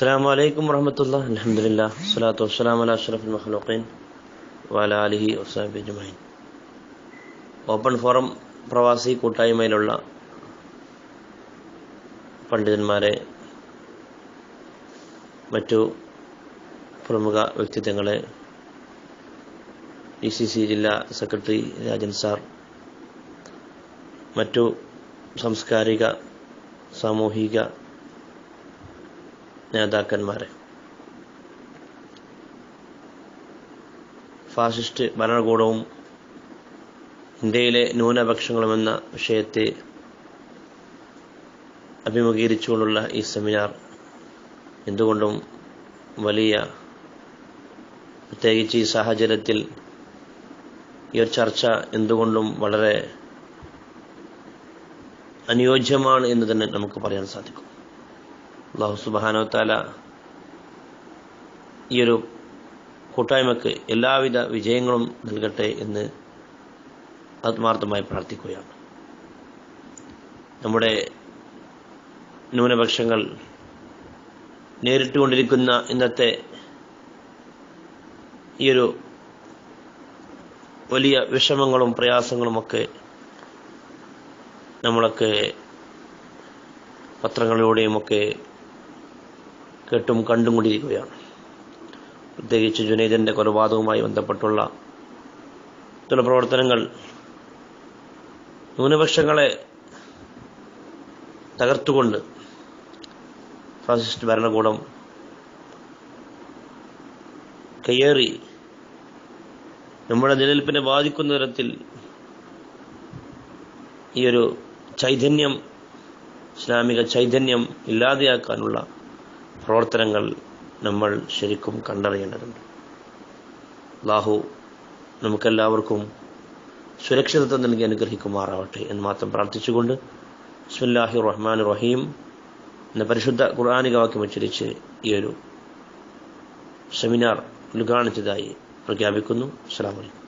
السلام عليكم ورحمة الله الحمد لله والصلاة والسلام على أشرف المخلوقين وعلى آله وصحبه أجمعين open forum പ്രവാസി കൂട്ടായ്മയിലുള്ള പണ്ഡിതന്മാരെ മറ്റു പ്രമുഖ വ്യക്തിത്വങ്ങളെ ഡി സി സി ജില്ലാ സെക്രട്ടറി രാജൻ സാർ മറ്റു സാംസ്കാരിക സാമൂഹിക നേതാക്കന്മാരെ. ഫാസിസ്റ്റ് ഭരണകൂടവും ഇന്ത്യയിലെ ന്യൂനപക്ഷങ്ങളുമെന്ന വിഷയത്തെ അഭിമുഖീകരിച്ചുകൊണ്ടുള്ള ഈ സെമിനാർ എന്തുകൊണ്ടും വലിയ പ്രത്യേകിച്ച് ഈ സാഹചര്യത്തിൽ ഈ ഒരു ചർച്ച എന്തുകൊണ്ടും വളരെ അനുയോജ്യമാണ് എന്ന് തന്നെ നമുക്ക് പറയാൻ സാധിക്കും. അള്ളാഹു സുബാനോത്താല ഈ ഒരു കൂട്ടായ്മക്ക് എല്ലാവിധ വിജയങ്ങളും നൽകട്ടെ എന്ന് ആത്മാർത്ഥമായി പ്രാർത്ഥിക്കുകയാണ്. നമ്മുടെ ന്യൂനപക്ഷങ്ങൾ നേരിട്ടുകൊണ്ടിരിക്കുന്ന ഇന്നത്തെ ഈ ഒരു വലിയ വിഷമങ്ങളും പ്രയാസങ്ങളുമൊക്കെ നമ്മളൊക്കെ പത്രങ്ങളിലൂടെയുമൊക്കെ കേട്ടും കണ്ടും കൊണ്ടിരിക്കുകയാണ്. പ്രത്യേകിച്ച് ജുനൈദിന്റെ കൊലപാതകവുമായി ബന്ധപ്പെട്ടുള്ള ചില പ്രവർത്തനങ്ങൾ ന്യൂനപക്ഷങ്ങളെ തകർത്തുകൊണ്ട് ഫാസിസ്റ്റ് ഭരണകൂടം കയ്യേറി നമ്മുടെ നിലനിൽപ്പിനെ ബാധിക്കുന്ന തരത്തിൽ ഈ ഒരു ചൈതന്യം ഇസ്ലാമിക ചൈതന്യം ഇല്ലാതെയാക്കാനുള്ള പ്രവർത്തനങ്ങൾ നമ്മൾ ശരിക്കും കണ്ടറിയേണ്ടതുണ്ട്. അള്ളാഹു നമുക്കെല്ലാവർക്കും സുരക്ഷിതത്വം നൽകി അനുഗ്രഹിക്കുമാറാവട്ടെ എന്ന് മാത്രം പ്രാർത്ഥിച്ചുകൊണ്ട് ബിസ്മില്ലാഹി റഹ്മാൻ റഹീം എന്ന പരിശുദ്ധ ഖുർആാനിക വാക്യം ഉച്ചരിച്ച് ഈ ഒരു സെമിനാർ ഉദ്ഘാടനം പ്രഖ്യാപിക്കുന്നു. അസ്സാം വലൈക്കും